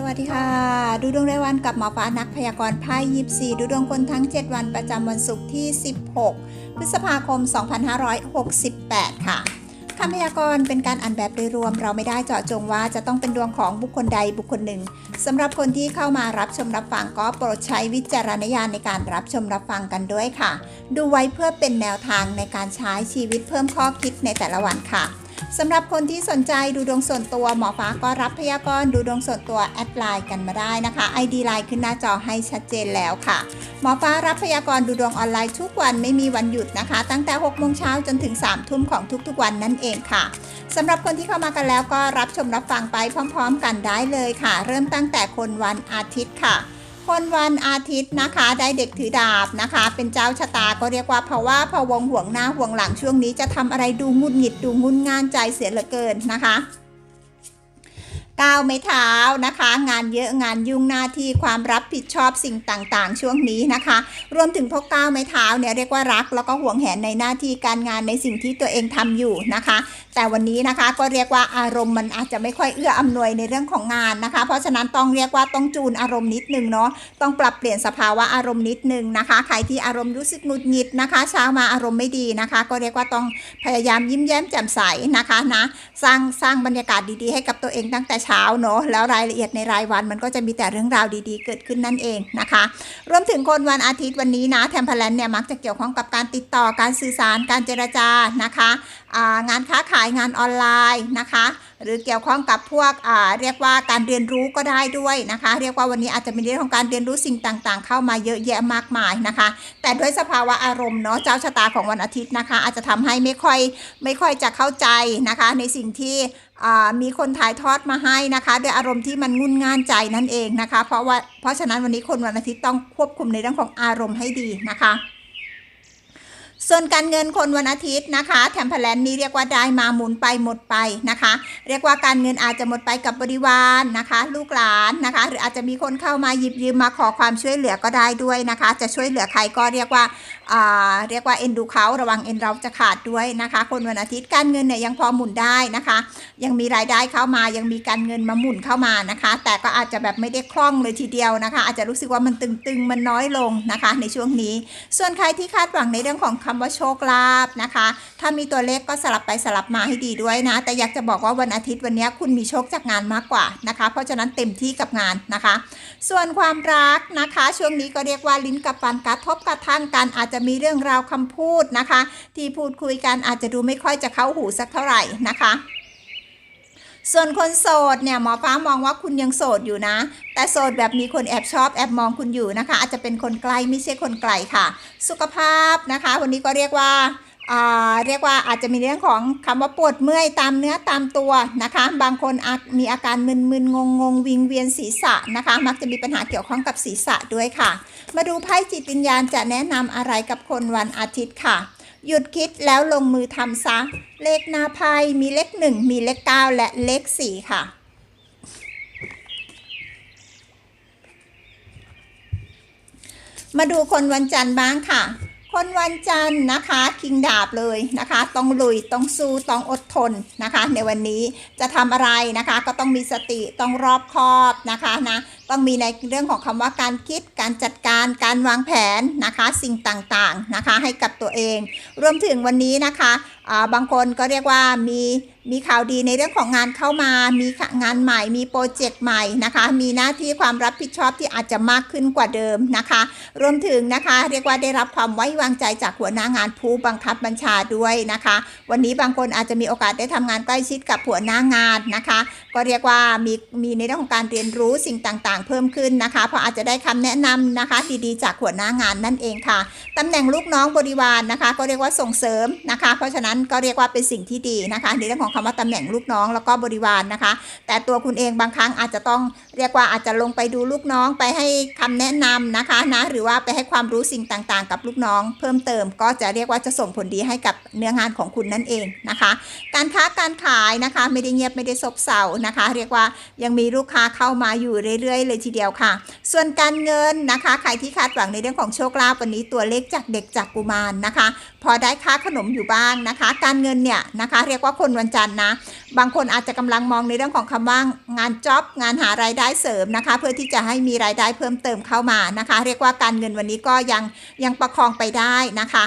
สวัสดีค่ะ ดูดวงรายวันกับหมอฟ้านักพยากรณ์ไพ่ยิปซีดูดวงคนทั้ง 7 วันประจำวันศุกร์ที่ 16 พฤษภาคม 2568 ค่ะคำพยากรณ์เป็นการอ่านแบบโดยรวม เราไม่ได้เจาะจงว่าจะต้องเป็นดวงของบุคคลใดบุคคลหนึ่งสำหรับคนที่เข้ามารับชมรับฟังก็โปรดใช้วิจารณญาณในการรับชมรับฟังกันด้วยค่ะ ดูไว้เพื่อเป็นแนวทางในการใช้ชีวิตเพิ่มข้อคิดในแต่ละวันค่ะ สำหรับคนที่สนใจดูดวงส่วนตัวหมอฟ้าก็รับพยากรณ์ดูดวงส่วนตัวแอดไลน์กันมาได้นะคะ ID ไลน์ขึ้นหน้าจอให้ชัดเจนแล้วค่ะ หมอฟ้ารับพยากรณ์ดูดวงออนไลน์ทุกวันไม่มีวันหยุดนะคะ ตั้งแต่6โมงเช้าจนถึง3ทุ่มของทุกๆวันนั่นเองค่ะสำหรับคนที่เข้ามากันแล้วก็รับชมรับฟังไปพร้อม ๆ กันได้เลยค่ะ เริ่มตั้งแต่คนวันอาทิตย์ค่ะ คนวันอาทิตย์นะคะ ได้เด็กถือดาบนะคะ เป็นเจ้าชะตาก็เรียกว่าเพราะว่าพะวงห่วงหน้าห่วงหลังช่วงนี้จะทำอะไรดูงุนหงิดดูงุนงานใจเสียเหลือเกินนะคะ ก้าวไม่เท้านะคะ งานเยอะงานยุ่งหน้าที่ความรับผิดชอบสิ่งต่างๆ ช่วงนี้นะคะ รวมถึงพวกก้าวไม่เท้าเนี่ยเรียกว่ารัก แล้วก็ห่วงแหนในหน้าที่การงานในสิ่งที่ตัวเองทำอยู่นะคะ แต่วันนี้นะคะก็เรียกว่าอารมณ์มันอาจจะไม่ค่อยเอื้ออำนวยในเรื่องของงานนะคะ เพราะฉะนั้นต้องเรียกว่าต้องจูนอารมณ์นิดนึงเนาะต้องปรับเปลี่ยนสภาวะอารมณ์นิดนึงนะคะ ใครที่อารมณ์รู้สึกหงุดหงิดนะคะ เช้ามาอารมณ์ไม่ดีนะคะ ก็เรียกว่าต้องพยายามยิ้มแย้มแจ่มใสนะคะนะสร้างสร้างบรรยากาศดีๆให้กับตัวเองตั้งแต่เช้าเนาะแล้วรายละเอียดในรายวันมันก็จะมีแต่เรื่องราวดีๆ เกิดขึ้นนั่นเองนะคะ รวมถึงคนวันอาทิตย์วันนี้นะแทมเพลนเนี่ยมักจะเกี่ยวข้องกับการติดต่อการสื่อสารการเจรจานะคะางานค้าขายงานออนไลน์นะคะ หรือเกี่ยวข้องกับพวกเรียกว่าการเรียนรู้ก็ได้ด้วยนะคะ เรียกว่าวันนี้อาจจะมีเรื่องของการเรียนรู้สิ่งต่างๆ เข้ามาเยอะแยะมากมายนะคะ แต่ด้วยสภาวะอารมณ์เนาะเจ้าชะตาของวันอาทิตย์นะคะ อาจจะทำให้ไม่ค่อยไม่ค่อยจะเข้าใจนะคะ ในสิ่งที่ มีคนถ่ายทอดมาให้นะคะด้วยอารมณ์ที่มันงุนง่านใจนั่นเองนะคะ เพราะว่าเพราะฉะนั้นวันนี้คนวันอาทิตย์ต้องควบคุมในเรื่องของอารมณ์ให้ดีนะคะ ส่วนการเงินคนวันอาทิตย์นะคะแถมแพลนนี้เรียกว่าได้มาหมุนไปหมดไปนะคะ เรียกว่าการเงินอาจจะหมดไปกับบริวารนะคะ ลูกหลานนะคะ หรืออาจจะมีคนเข้ามาหยิบยืมมาขอความช่วยเหลือก็ได้ด้วยนะคะ จะช่วยเหลือใครก็เรียกว่า เรียกว่าเอ็นดูเขาระวังเอ็นเราจะขาดด้วยนะคะ คนวันอาทิตย์การเงินเนี่ยยังพอหมุนได้นะคะ ยังมีรายได้เข้ามายังมีการเงินมาหมุนเข้ามานะคะ แต่ก็อาจจะแบบไม่ได้คล่องเลยทีเดียวนะคะ อาจจะรู้สึกว่ามันตึงๆมันน้อยลงนะคะ ในช่วงนี้ ส่วนใครที่คาดหวังในเรื่องของคำว่าโชคลาภนะคะ ถ้ามีตัวเลขก็สลับไปสลับมาให้ดีด้วยนะ แต่อยากจะบอกว่าวันอาทิตย์วันนี้คุณมีโชคจากงานมากกว่านะคะ เพราะฉะนั้นเต็มที่กับงานนะคะ ส่วนความรักนะคะ ช่วงนี้ก็เรียกว่าลิ้นกับฟันกระทบกระทั่งกันอาจจะะมีเรื่องราวคำพูดนะคะ ที่พูดคุยกันอาจจะดูไม่ค่อยจะเข้าหูสักเท่าไหร่นะคะส่วนคนโสดเนี่ยหมอฟ้ามองว่าคุณยังโสดอยู่นะ แต่โสดแบบมีคนแอบชอบแอบมองคุณอยู่นะคะ อาจจะเป็นคนไกลไม่ใช่คนไกลค่ะ สุขภาพนะคะ วันนี้ก็เรียกว่าเรียกว่าอาจจะมีเรื่องของคำว่าปวดเมื่อยตามเนื้อตามตัวนะคะ บางคนมีอาการมึนๆงงๆวิงเวียนศีรษะนะคะ มักจะมีปัญหาเกี่ยวข้องกับศีรษะด้วยค่ะ มาดูไพ่จิตวิญญาณจะแนะนำอะไรกับคนวันอาทิตย์ค่ะ หยุดคิดแล้วลงมือทำซะ เลขหน้าไพ่มีเลขหนึ่งมีเลขเก้าและเลขสี่ค่ะมาดูคนวันจันทร์บ้างค่ะ คนวันจันทร์นะคะคิงดาบเลยนะคะ ต้องลุย ต้องสู้ ต้องอดทนนะคะ ในวันนี้จะทำอะไรนะคะ ก็ต้องมีสติ ต้องรอบคอบนะคะนะ ต้องมีในเรื่องของคำว่าการคิด การจัดการ การวางแผนนะคะ สิ่งต่างๆนะคะให้กับตัวเอง รวมถึงวันนี้นะคะาบางคนก็เรียกว่ามีมีข่าวดีในเรื่องของงานเข้ามา มีงานใหม่ มีโปรเจกต์ใหม่นะคะ มีหน้าที่ความรับผิดชอบที่อาจจะมากขึ้นกว่าเดิมนะคะ รวมถึงนะคะ เรียกว่าได้รับความไว้วางใจจากหัวหน้างานผู้บังคับบัญชาด้วยนะคะ วันนี้บางคนอาจจะมีโอกาสได้ทำงานใกล้ชิดกับหัวหน้างานนะคะ ก็เรียกว่ามีมีในเรื่องของการเรียนรู้สิ่งต่างๆ เพิ่มขึ้นนะคะ เพราะอาจจะได้คำแนะนำนะคะ ดีๆ จากหัวหน้างานนั่นเองค่ะตำแหน่งลูกน้องบริวารนะคะ ก็เรียกว่าส่งเสริมนะคะ เพราะฉะนั้นก็เรียกว่าเป็นสิ่งที่ดีนะคะในเรื่องของคำว่าตำแหน่งลูกน้องแล้วก็บริวารนะคะ แต่ตัวคุณเองบางครั้งอาจจะต้อง เรียกว่าอาจจะลงไปดูลูกน้องไปให้คำแนะนำนะคะนะหรือว่าไปให้ความรู้สิ่งต่างๆ กับลูกน้อง เพิ่มเติมก็จะเรียกว่าจะส่งผลดีให้กับเนื้องานของคุณนั่นเองนะคะ การค้าการขายนะคะไม่ได้เงียบไม่ได้ซบเซานะคะ เรียกว่ายังมีลูกค้าเข้ามาอยู่เรื่อยๆ เลยทีเดียวค่ะ ส่วนการเงินนะคะ ใครที่คาดหวังในเรื่องของโชคลาภวันนี้ตัวเลขจากเด็กจากกุมารนะคะ พอได้ค่าขนมอยู่บ้างนะคะ การเงินเนี่ยนะคะ เรียกว่าคนวันจันทร์นะ บางคนอาจจะกำลังมองในเรื่องของคำว่างานจ็อบงานหารายได้เสริมนะคะ เพื่อที่จะให้มีรายได้เพิ่มเติมเข้ามานะคะ เรียกว่าการเงินวันนี้ก็ยังยังประคองไปได้นะคะ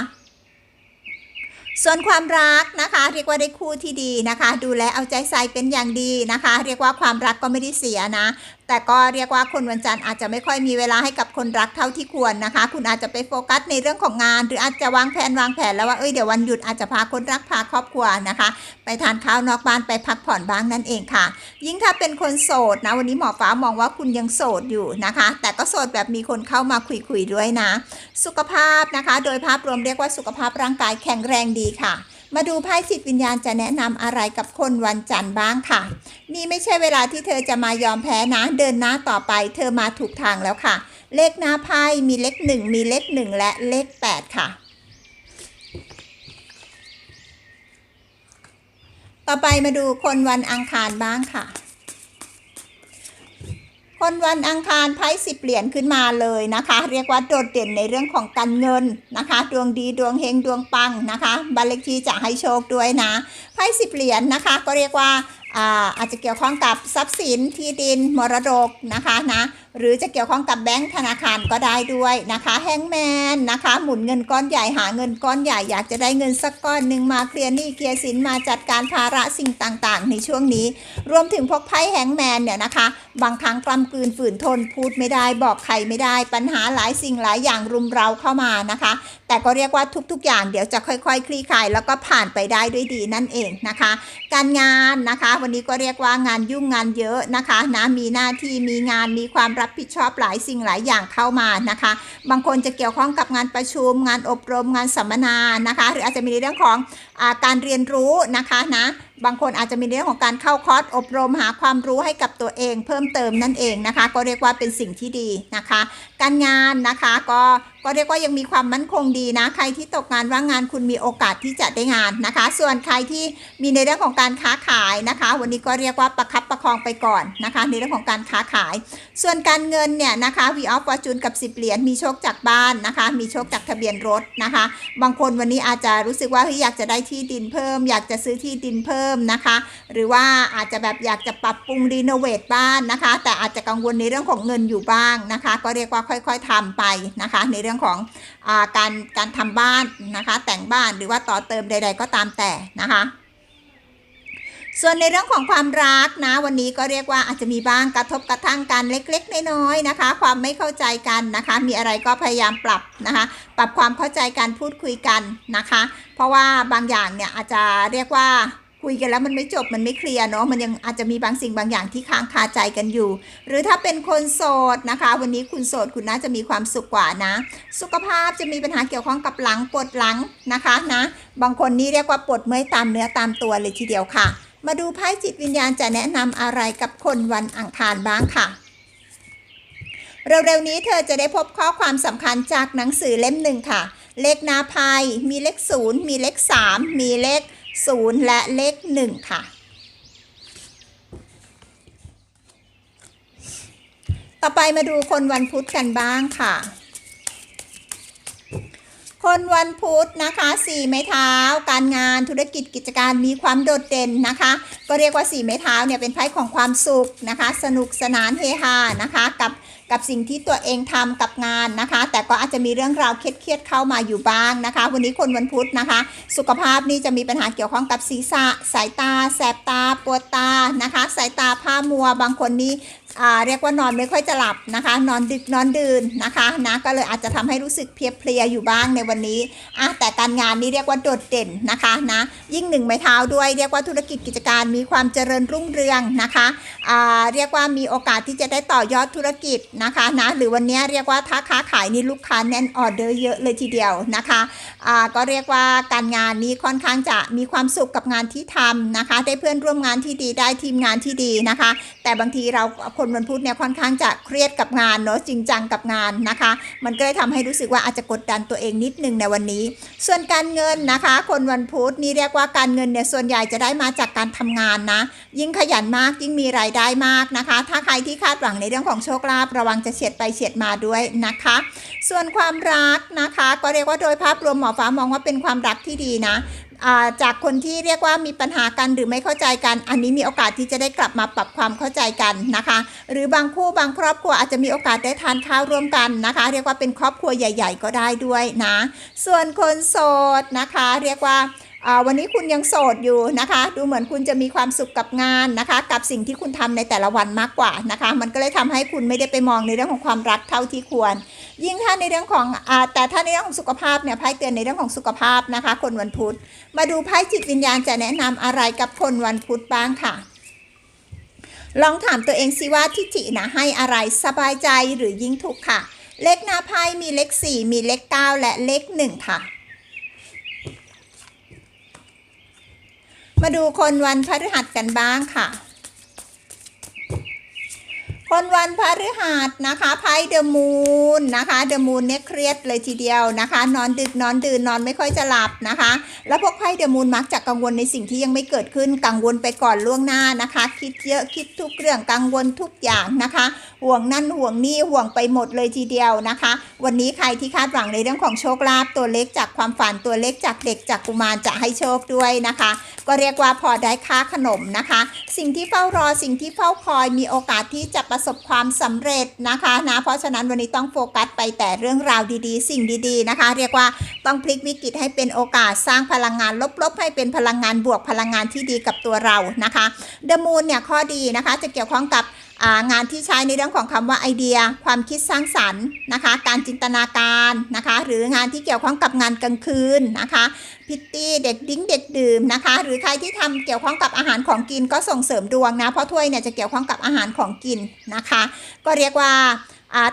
ส่วนความรักนะคะ เรียกว่าได้คู่ที่ดีนะคะ ดูแลเอาใจใส่เป็นอย่างดีนะคะ เรียกว่าความรักก็ไม่ได้เสียนะ แต่ก็เรียกว่าคนวันจันทร์อาจจะไม่ค่อยมีเวลาให้กับคนรักเท่าที่ควรนะคะ คุณอาจจะไปโฟกัสในเรื่องของงาน หรืออาจจะวางแผนวางแผนแล้วว่าเอ้ยเดี๋ยววันหยุดอาจจะพาคนรักพาครอบครัวนะคะ ไปทานข้าวนอกบ้านไปพักผ่อนบ้างนั่นเองค่ะ ยิ่งถ้าเป็นคนโสดนะวันนี้หมอฟ้ามองว่าคุณยังโสดอยู่นะคะ แต่ก็โสดแบบมีคนเข้ามาคุยๆด้วยนะ สุขภาพนะคะ โดยภาพรวมเรียกว่าสุขภาพร่างกายแข็งแรงดีค่ะ มาดูไพ่จิตวิญญาณจะแนะนำอะไรกับคนวันจันทร์บ้างค่ะ นี่ไม่ใช่เวลาที่เธอจะมายอมแพ้นะ เดินหน้าต่อไป เธอมาถูกทางแล้วค่ะ เลขหน้าไพ่มีเลขหนึ่งมีเลขหนึ่งและเลขแปดค่ะ ต่อไปมาดูคนวันอังคารบ้างค่ะ คนวันอังคารไพ่สิบเหรียญขึ้นมาเลยนะคะ เรียกว่าโดดเด่นในเรื่องของการเงินนะคะ ดวงดีดวงเฮงดวงปังนะคะบัลเลขที่จะให้โชคด้วยนะไพ่สิบเหรียญนะคะ ก็เรียกว่า อาจจะเกี่ยวข้องกับทรัพย์สินที่ดินมรดกนะคะนะหรือจะเกี่ยวข้องกับแบงก์ธนาคารก็ได้ด้วยนะคะแฮงแมนนะคะหมุนเงินก้อนใหญ่หาเงินก้อนใหญ่อยากจะได้เงินสักก้อนหนึ่งมาเคลียร์หนี้เคลียร์สินมาจัดการภาระสิ่งต่างๆ ในช่วงนี้ รวมถึงพวกไพ่แฮงแมนเนี่ยนะคะบางครั้งกล้ำกลืนฝืนทนพูดไม่ได้บอกใครไม่ได้ ปัญหาหลายสิ่งหลายอย่างรุมเร้าเข้ามานะคะ แต่ก็เรียกว่าทุกๆ อย่างเดี๋ยวจะค่อยๆ คลี่คลายแล้วก็ผ่านไปได้ด้วยดีนั่นเองนะคะ การงานนะคะวันนี้ก็เรียกว่างานยุ่งงานเยอะนะคะนะมีหน้าที่มีงานมีความรับผิดชอบหลายสิ่งหลายอย่างเข้ามานะคะ บางคนจะเกี่ยวข้องกับงานประชุม งานอบรมงานสัมมนานะคะ หรืออาจจะมีในเรื่องของ การเรียนรู้นะคะนะบางคนอาจจะมีเรื่องของการเข้าคอร์สอบรมหาความรู้ให้กับตัวเอง เพิ่มเติมนั่นเองนะคะ ก็เรียกว่าเป็นสิ่งที่ดีนะคะ การงานนะคะก็ก็เรียกว่ายังมีความมั่นคงดีนะ ใครที่ตกงานว่างงานคุณมีโอกาสที่จะได้งานนะคะ ส่วนใครที่มีในเรื่องของการค้าขายนะคะ วันนี้ก็เรียกว่าประคับประคองไปก่อนนะคะ ในเรื่องของการค้าขาย ส่วนการเงินเนี่ยนะคะ V of Fortune กับ10เหรียญมีโชคจากบ้านนะคะ มีโชคจากทะเบียนรถนะคะ บางคนวันนี้อาจจะรู้สึกว่าเฮ้ยอยากจะได้ที่ดินเพิ่ม อยากจะซื้อที่ดินเพิ่มนะคะ หรือว่าอาจจะแบบอยากจะปรับปรุงรีโนเวทบ้านนะคะ แต่อาจจะกังวลในเรื่องของเงินอยู่บ้างนะคะ ก็เรียกว่าค่อยๆทำไปนะคะ ในเรื่องของอการการทำบ้านนะคะ แต่งบ้านหรือว่าต่อเติมใด ๆ ก็ตามแต่นะคะ ส่วนในเรื่องของความรักนะ วันนี้ก็เรียกว่าอาจจะมีบ้างกระทบกระทั่งกันเล็กๆน้อยๆนะคะ ความไม่เข้าใจกันนะคะ มีอะไรก็พยายามปรับนะคะ ปรับความเข้าใจกันพูดคุยกันนะคะ เพราะว่าบางอย่างเนี่ยอาจจะเรียกว่าคุยกันแล้วมันไม่จบมันไม่เคลียร์เนาะมันยังอาจจะมีบางสิ่งบางอย่างที่ค้างคาใจกันอยู่ หรือถ้าเป็นคนโสดนะคะ วันนี้คุณโสดคุณน่าจะมีความสุขกว่านะ สุขภาพจะมีปัญหาเกี่ยวข้องกับหลังปวดหลังนะคะนะ บางคนนี่เรียกว่าปวดเมื่อยตามเนื้อตามตัวเลยทีเดียวค่ะ มาดูไพ่จิตวิญญาณจะแนะนำอะไรกับคนวันอังคารบ้างค่ะ เร็วๆนี้เธอจะได้พบข้อความสำคัญจากหนังสือเล่มหนึ่งค่ะ เลขหนาไพ่มีเลขศูนย์มีเลขสามมีเลขศูนย์และเลขหนึ่งค่ะ ต่อไปมาดูคนวันพุธกันบ้างค่ะ คนวันพุธนะคะสี่ไม้เท้า การงานธุรกิจกิจการมีความโดดเด่นนะคะ ก็เรียกว่าสี่ไม้เท้าเนี่ยเป็นไพ่ของความสุขนะคะ สนุกสนานเฮฮานะคะกับกับสิ่งที่ตัวเองทำกับงานนะคะ แต่ก็อาจจะมีเรื่องราวเครียดๆเข้ามาอยู่บ้างนะคะ วันนี้คนวันพุธนะคะ สุขภาพนี่จะมีปัญหาเกี่ยวข้องกับศีรษะ สายตา แสบตา ปวดตานะคะ สายตาผ้ามัว บางคนนี่ เรียกว่านอนไม่ค่อยจะหลับนะคะ นอนดึกนอนดื่นนะคะนะก็เลยอาจจะทำให้รู้สึกเพลียๆอยู่บ้างในวันนี้อะแต่การงานนี่เรียกว่าโดดเด่นนะคะนะยิ่งหนึ่งไม้เท้าด้วยเรียกว่าธุรกิจกิจการมีความเจริญรุ่งเรืองนะคะอ่าเรียกว่ามีโอกาสที่จะได้ต่อยอดธุรกิจนะคะนะหรือวันนี้เรียกว่าถ้าค้าขายนี่ลูกค้าแน่นออเดอร์เยอะเลยทีเดียวนะคะอ่าก็เรียกว่าการงานนี้ค่อนข้างจะมีความสุขกับงานที่ทำนะคะ ได้เพื่อนร่วมงานที่ดีได้ทีมงานที่ดีนะคะ แต่บางทีเราคนวันพุธเนี่ยค่อนข้างจะเครียดกับงานเนาะจริงจังกับงานนะคะ มันก็เลยทำให้รู้สึกว่าอาจจะกดดันตัวเองนิดนึงในวันนี้ ส่วนการเงินนะคะ คนวันพุธนี่เรียกว่าการเงินเนี่ยส่วนใหญ่จะได้มาจากการทำงานนะ ยิ่งขยันมากยิ่งมีรายได้มากนะคะ ถ้าใครที่คาดหวังในเรื่องของโชคลาภระวังจะเฉียดไปเฉียดมาด้วยนะคะ ส่วนความรักนะคะ ก็เรียกว่าโดยภาพรวมหมอฟ้ามองว่าเป็นความรักที่ดีนะ จากคนที่เรียกว่ามีปัญหากันหรือไม่เข้าใจกัน อันนี้มีโอกาสที่จะได้กลับมาปรับความเข้าใจกันนะคะ หรือบางคู่บางครอบครัวอาจจะมีโอกาสได้ทานข้าวร่วมกันนะคะ เรียกว่าเป็นครอบครัวใหญ่ ๆ ก็ได้ด้วยนะ ส่วนคนโสดนะคะ เรียกว่าอ่า วันนี้คุณยังโสดอยู่นะคะ ดูเหมือนคุณจะมีความสุขกับงานนะคะ กับสิ่งที่คุณทำในแต่ละวันมากกว่านะคะ มันก็เลยทำให้คุณไม่ได้ไปมองในเรื่องของความรักเท่าที่ควร ยิ่งถ้าในเรื่องของอแต่ถ้าในเรื่องของสุขภาพเนี่ยไพ่เตือนในเรื่องของสุขภาพนะคะ คนวันพุธ มาดูไพ่จิตวิญญาณจะแนะนำอะไรกับคนวันพุธบ้างค่ะ ลองถามตัวเองสิว่าทิจินะให้อะไรสบายใจหรือยิ่งทุกข์ค่ะ เลขหน้าไพ่มีเลข4มีเลข9และเลข1ค่ะ มาดูคนวันพฤหัสกันบ้างค่ะ คนวันพฤหัสนะคะไพ่เดอะมูนนะคะเดอะมูนเนี่ยเครียดเลยทีเดียวนะคะ นอนดึกนอนดื่นนอนไม่ค่อยจะหลับนะคะ แล้วพวกไพ่เดอะมูนมักจะกังวลในสิ่งที่ยังไม่เกิดขึ้นกังวลไปก่อนล่วงหน้านะคะ คิดเยอะคิดทุกเรื่องกังวลทุกอย่างนะคะ ห่วงนั่นห่วงนี่ห่วงไปหมดเลยทีเดียวนะคะ วันนี้ใครที่คาดหวังในเรื่องของโชคลาภตัวเล็กจากความฝันตัวเล็กจากเด็กจากกุมารจะให้โชคด้วยนะคะ ก็เรียกว่าพอได้ค่าขนมนะคะ สิ่งที่เฝ้ารอสิ่งที่เฝ้าคอยมีโอกาสที่จะประสบความสำเร็จนะคะนะเพราะฉะนั้นวันนี้ต้องโฟกัสไปแต่เรื่องราวดีๆ สิ่งดีๆนะคะ เรียกว่าต้องพลิกวิกฤตให้เป็นโอกาสสร้างพลังงานลบๆ ให้เป็นพลังงานบวกพลังงานที่ดีกับตัวเรานะคะเดมูนเนี่ยข้อดีนะคะจะเกี่ยวข้องกับ งานที่ใช้ในเรื่องของคำว่าไอเดีย ความคิดสร้างสรรค์นะคะ การจินตนาการนะคะ หรืองานที่เกี่ยวข้องกับงานกลางคืนนะคะพิตตี้เด็กดิ้งเด็กดื่มนะคะ หรือใครที่ทำเกี่ยวข้องกับอาหารของกินก็ส่งเสริมดวงนะเพราะถ้วยเนี่ยจะเกี่ยวข้องกับอาหารของกินนะคะ ก็เรียกว่า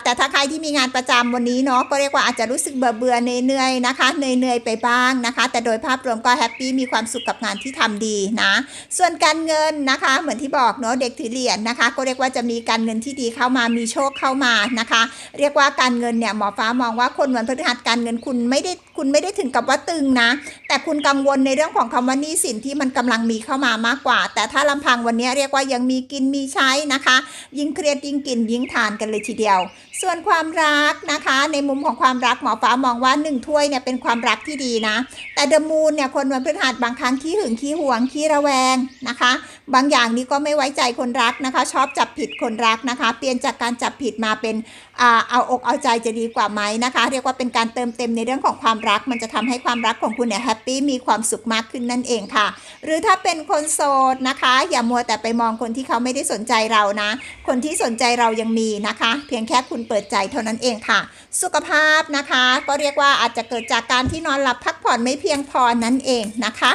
แต่ถ้าใครที่มีงานประจำวันนี้เนาะก็เรียกว่าอาจจะรู้สึกเบื่อเบื่อเหนื่อยๆนะคะเหนื่อยๆไปบ้างนะคะ แต่โดยภาพรวมก็แฮปปี้มีความสุขกับงานที่ทำดีนะ ส่วนการเงินนะคะเหมือนที่บอกเนาะเด็กถือเหรียญนะคะ ก็เรียกว่าจะมีการเงินที่ดีเข้ามามีโชคเข้ามานะคะ เรียกว่าการเงินเนี่ยหมอฟ้ามองว่าคนวันพฤหัสการเงินคุณไม่ได้คุณไม่ได้ถึงกับว่าตึงนะ แต่คุณกังวลในเรื่องของคำว่านี้สินที่มันกำลังมีเข้ามามากกว่า แต่ถ้าลำพังวันนี้เรียกว่ายังมีกินมีใช้นะคะ ยิ่งเครียดยิ่งกินยิ่งทานกันเลยทีเดียว now ส่วนความรักนะคะ ในมุมของความรักหมอฟ้ามองว่าหนึ่งถ้วยเนี่ยเป็นความรักที่ดีนะ แต่เดมูนเนี่ยคนวันพฤหัสบางครั้งขี้หึงขี้หวงขี้ระแวงนะคะ บางอย่างนี้ก็ไม่ไว้ใจคนรักนะคะ ชอบจับผิดคนรักนะคะ เปลี่ยนจากการจับผิดมาเป็นอ่าเอาอกเอาใจจะดีกว่าไหมนะคะ เรียกว่าเป็นการเติมเต็มในเรื่องของความรัก มันจะทำให้ความรักของคุณเนี่ยแฮปปี้มีความสุขมากขึ้นนั่นเองค่ะ หรือถ้าเป็นคนโสดนะคะ อย่ามัวแต่ไปมองคนที่เขาไม่ได้สนใจเรานะ คนที่สนใจเรายังมีนะคะ เพียงแค่คุณเปิดใจเท่านั้นเองค่ะ สุขภาพนะคะ ก็เรียกว่าอาจจะเกิดจากการที่นอนหลับพักผ่อนไม่เพียงพอนั่นเองนะคะ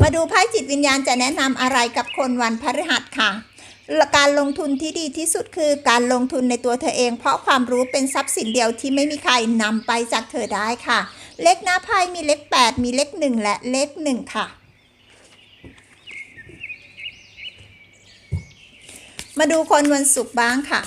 มาดูไพ่จิตวิญญาณจะแนะนำอะไรกับคนวันพฤหัสค่ะ การลงทุนที่ดีที่สุดคือการลงทุนในตัวเธอเอง เพราะความรู้เป็นทรัพย์สินเดียวที่ไม่มีใครนำไปจากเธอได้ค่ะ เลขหน้าไพ่มีเลข 8 มีเลข 1 และเลข 1 ค่ะ มาดูคนวันศุกร์บ้างค่ะ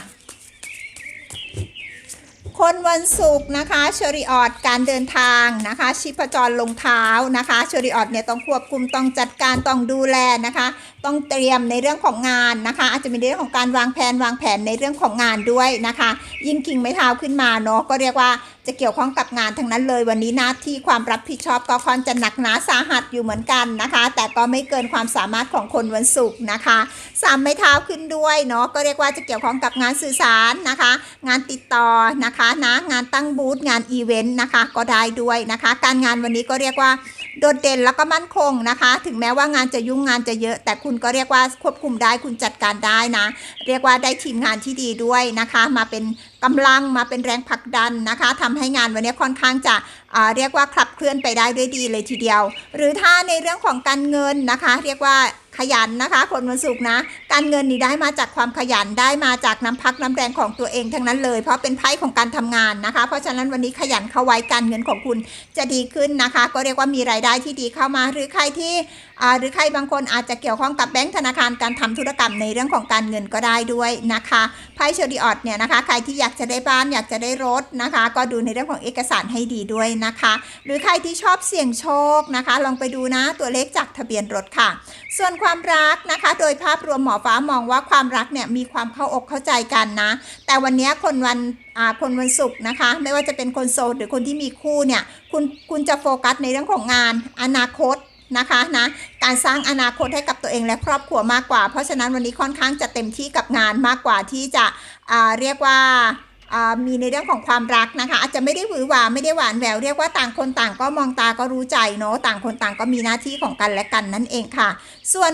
คนวันศุกร์นะคะเชอริออดการเดินทางนะคะชิพจรลงเท้านะคะเชอริออดเนี่ยต้องควบคุมต้องจัดการต้องดูแลนะคะ ต้องเตรียมในเรื่องของงานนะคะ อาจจะมีเรื่องของการวางแผนวางแผนในเรื่องของงานด้วยนะคะ ยิ่งกิ่งไม้เท้าขึ้นมาเนาะก็เรียกว่าจะเกี่ยวข้องกับงานทั้งนั้นเลยวันนี้หน้าที่ความรับผิดชอบก็ค่อนจะหนักหนาสาหัสอยู่เหมือนกันนะคะ แต่ก็ไม่เกินความสามารถของคนวันศุกร์นะคะสามไม้เท้าขึ้นด้วยเนาะก็เรียกว่าจะเกี่ยวข้องกับงานสื่อสารนะคะ งานติดต่อนะคะนะงานตั้งบูธงานอีเวนต์นะคะก็ได้ด้วยนะคะ การงานวันนี้ก็เรียกว่า โดดเด่นแล้วก็มั่นคงนะคะ ถึงแม้ว่างานจะยุ่งงานจะเยอะ แต่คุณก็เรียกว่าควบคุมได้คุณจัดการได้นะ เรียกว่าได้ทีมงานที่ดีด้วยนะคะ มาเป็นกำลังมาเป็นแรงผลักดันนะคะทำให้งานวันนี้ค่อนข้างจะเรียกว่าขับเคลื่อนไปได้ด้วยดีเลยทีเดียว หรือถ้าในเรื่องของการเงินนะคะ เรียกว่า ขยันนะคะ คนวันศุกร์นะ การเงินนี่ได้มาจากความขยันได้มาจากน้ำพักน้ำแรงของตัวเองทั้งนั้นเลย เพราะเป็นไพ่ของการทำงานนะคะ เพราะฉะนั้นวันนี้ขยันเข้าไว้การเงินของคุณจะดีขึ้นนะคะ ก็เรียกว่ามีรายได้ที่ดีเข้ามา หรือใครที่อ่าหรือใครบางคนอาจจะเกี่ยวข้องกับแบงก์ธนาคารการทำธุรกรรมในเรื่องของการเงินก็ได้ด้วยนะคะไพ่เชอริออตเนี่ยนะคะใครที่อยากจะได้บ้านอยากจะได้รถนะคะ ก็ดูในเรื่องของเอกสารให้ดีด้วยนะคะ หรือใครที่ชอบเสี่ยงโชคนะคะ ลองไปดูนะตัวเลขจากทะเบียนรถค่ะ ส่วนความความรักนะคะ โดยภาพรวมหมอฟ้ามองว่าความรักเนี่ยมีความเข้าอกเข้าใจกันนะ แต่วันนี้คนวันอ่าคนวันศุกร์นะคะ ไม่ว่าจะเป็นคนโสดหรือคนที่มีคู่เนี่ยคุณคุณจะโฟกัสในเรื่องของงานอนาคตนะคะนะการสร้างอนาคตให้กับตัวเองและครอบครัวมากกว่า เพราะฉะนั้นวันนี้ค่อนข้างจะเต็มที่กับงานมากกว่าที่จะอ่าเรียกว่า มีในเรื่องของความรักนะคะ อาจจะไม่ได้หวือหวาไม่ได้หวานแหววเรียกว่าต่างคนต่างก็มองตาก็รู้ใจเนาะต่างคนต่างก็มีหน้าที่ของกันและกันนั่นเองค่ะ ส่วน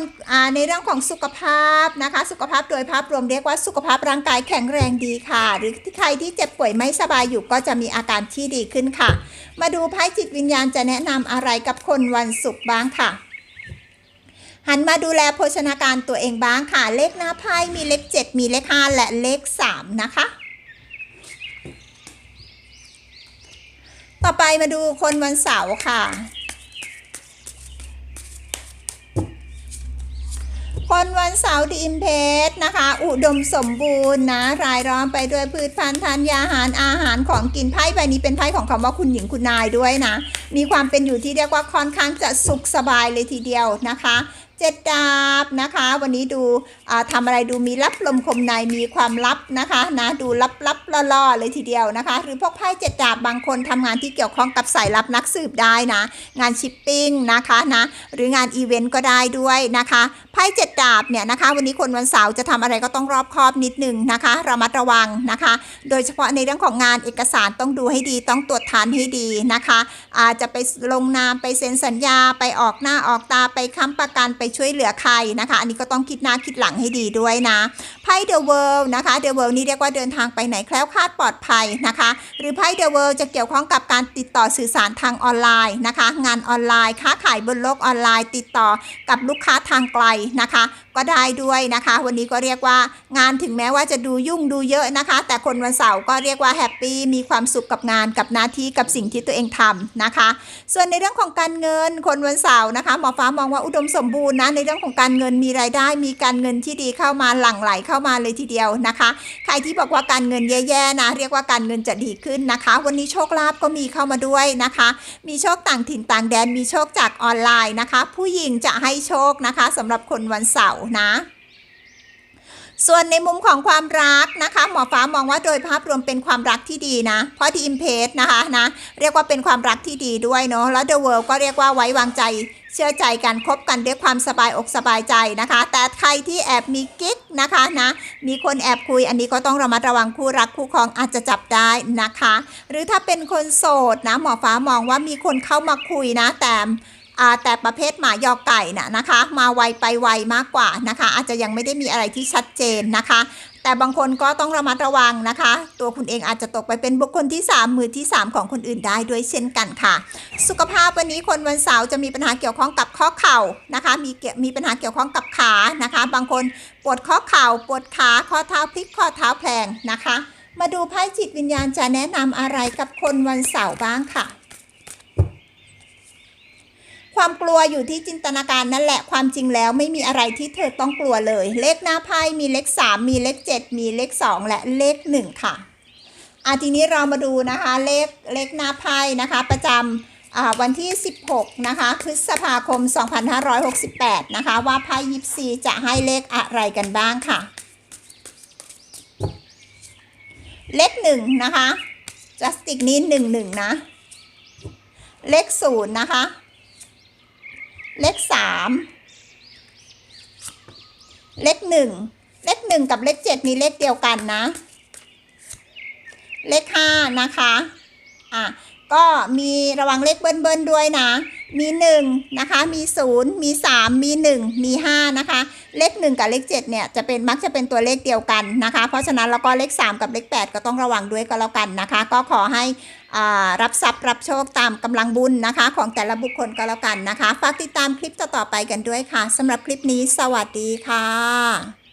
ในเรื่องของสุขภาพนะคะ สุขภาพโดยภาพรวมเรียกว่าสุขภาพร่างกายแข็งแรงดีค่ะ หรือที่ใครที่เจ็บป่วยไม่สบายอยู่ก็จะมีอาการที่ดีขึ้นค่ะ มาดูไพ่จิตวิญญาณจะแนะนำอะไรกับคนวันศุกร์บ้างค่ะหันมาดูแลโภชนาการตัวเองบ้างค่ะ เลขหน้าไพ่มีเลข 7 มีเลข 5 และเลข 3 นะคะ ต่อไปมาดูคนวันเสาร์ค่ะ คนวันเสาร์ดีอิมเพสนะคะ อุดมสมบูรณ์นะ รายล้อมไปด้วยพืชพันธุ์ทานยาอาหารอาหารของกินไพ่ใบนี้เป็นไพ่ของคำว่าคุณหญิงคุณนายด้วยนะ มีความเป็นอยู่ที่เรียกว่าค่อนข้างจะสุขสบายเลยทีเดียวนะคะ เจ็ดดาบนะคะ วันนี้ดูอ่าทำอะไรดูมีลับลมคมในมีความลับนะคะนะดูลับลับๆล่อๆเลยทีเดียวนะคะ หรือพวกไพ่เจ็ดดาบบางคนทำงานที่เกี่ยวข้องกับสายลับนักสืบได้นะ งานชิปปิ้งนะคะนะหรืองานอีเวนต์ก็ได้ด้วยนะคะไพ่เจ็ดดาบเนี่ยนะคะ วันนี้คนวันเสาร์จะทำอะไรก็ต้องรอบคอบนิดนึงนะคะระมัดระวังนะคะ โดยเฉพาะในเรื่องของงานเอกสารต้องดูให้ดีต้องตรวจทานให้ดีนะคะอาจจะไปลงนามไปเซ็นสัญญาไปออกหน้าออกตาไปค้ำประกันไปช่วยเหลือใครนะคะ อันนี้ก็ต้องคิดหน้าคิดหลังให้ดีด้วยนะไพ่เดอะเวิลด์นะคะเดอะเวิลด์นี่เรียกว่าเดินทางไปไหนแคล้วคลาดปลอดภัยนะคะ หรือไพ่เดอะเวิลด์จะเกี่ยวข้องกับการติดต่อสื่อสารทางออนไลน์นะคะ งานออนไลน์ ค้าขายบนโลกออนไลน์ ติดต่อกับลูกค้าทางไกลนะคะ ก็ได้ด้วยนะคะ วันนี้ก็เรียกว่างานถึงแม้ว่าจะดูยุ่งดูเยอะนะคะ แต่คนวันเสาร์ก็เรียกว่าแฮปปี้มีความสุขกับงานกับหน้าที่กับสิ่งที่ตัวเองทำนะคะ ส่วนในเรื่องของการเงินคนวันเสาร์นะคะหมอฟ้ามองว่าอุดมสมบูรณ์นะในเรื่องของการเงินมีรายได้ มีการเงินที่ดีเข้ามาหลั่งไหลเข้ามาเลยทีเดียวนะคะ ใครที่บอกว่าการเงินแย่ๆนะเรียกว่าการเงินจะดีขึ้นนะคะ วันนี้โชคลาภก็มีเข้ามาด้วยนะคะ มีโชคต่างถิ่นต่างแดนมีโชคจากออนไลน์นะคะ ผู้หญิงจะให้โชคนะคะสำหรับคนวันเสาร์นะ ส่วนในมุมของความรักนะคะ หมอฟ้ามองว่าโดยภาพรวมเป็นความรักที่ดีนะ เพราะที่อิมเพสนะคะนะเรียกว่าเป็นความรักที่ดีด้วยเนาะแล้ว The World ก็เรียกว่าไว้วางใจเชื่อใจกันคบกันด้วยความสบายอกสบายใจนะคะ แต่ใครที่แอบมีกิ๊กนะคะนะมีคนแอบคุยอันนี้ก็ต้องระมัดระวังคู่รักคู่ครองอาจจะจับได้นะคะ หรือถ้าเป็นคนโสดนะหมอฟ้ามองว่ามีคนเข้ามาคุยนะแต่ แต่ประเภทหมายอไก่น่ะนะคะ มาไวไปไวมากกว่านะคะ อาจจะยังไม่ได้มีอะไรที่ชัดเจนนะคะ แต่บางคนก็ต้องระมัดระวังนะคะ ตัวคุณเองอาจจะตกไปเป็นบุคคลที่ 3 มือที่ 3 ของคนอื่นได้ด้วยเช่นกันค่ะ สุขภาพวันนี้คนวันเสาร์จะมีปัญหาเกี่ยวข้องกับข้อเข่านะคะ มีเกี่ยมีปัญหาเกี่ยวข้องกับขานะคะ บางคนปวดข้อเข่าปวดขาข้อเท้าพลิกข้อเท้าแพลงนะคะ มาดูไพ่จิตวิญญาณจะแนะนำอะไรกับคนวันเสาร์บ้างค่ะ ความกลัวอยู่ที่จินตนาการนั่นแหละความจริงแล้วไม่มีอะไรที่เธอต้องกลัวเลย เลขหน้าไพ่มีเลข 3 มีเลข 7 มีเลข 2 และเลข 1 ค่ะอะทีนี้เรามาดูนะคะเลขเลขหน้าไพ่นะคะ ประจำวันที่ 16 นะคะพฤษภาคม 2568 นะคะ ว่าไพ่ยิปซีจะให้เลขอะไรกันบ้างค่ะ เลข1นะคะจัสติกนี้1 1นะ เลข0นะคะ เลขสามเลขหนึ่งเลขหนึ่งกับเลขเจ็ดนี่เลขเดียวกันนะ เลขห้านะคะ อะ ก็มีระวังเลขเบิ้ลๆด้วยนะ มี1นะคะ มี 0 มี 3 มี 1 มี 5 นะคะ เลข 1 กับเลข7เนี่ยจะเป็นมักจะเป็นตัวเลขเดียวกันนะคะ เพราะฉะนั้นแล้วก็เลข 3 กับเลข 8 ก็ต้องระวังด้วยก็แล้วกันนะคะ ก็ขอให้รับทรัพย์รับโชคตามกำลังบุญนะคะ ของแต่ละบุคคลก็แล้วกันนะคะ ฝากติดตามคลิปต่อๆไปกันด้วยค่ะสำหรับคลิปนี้ สวัสดีค่ะ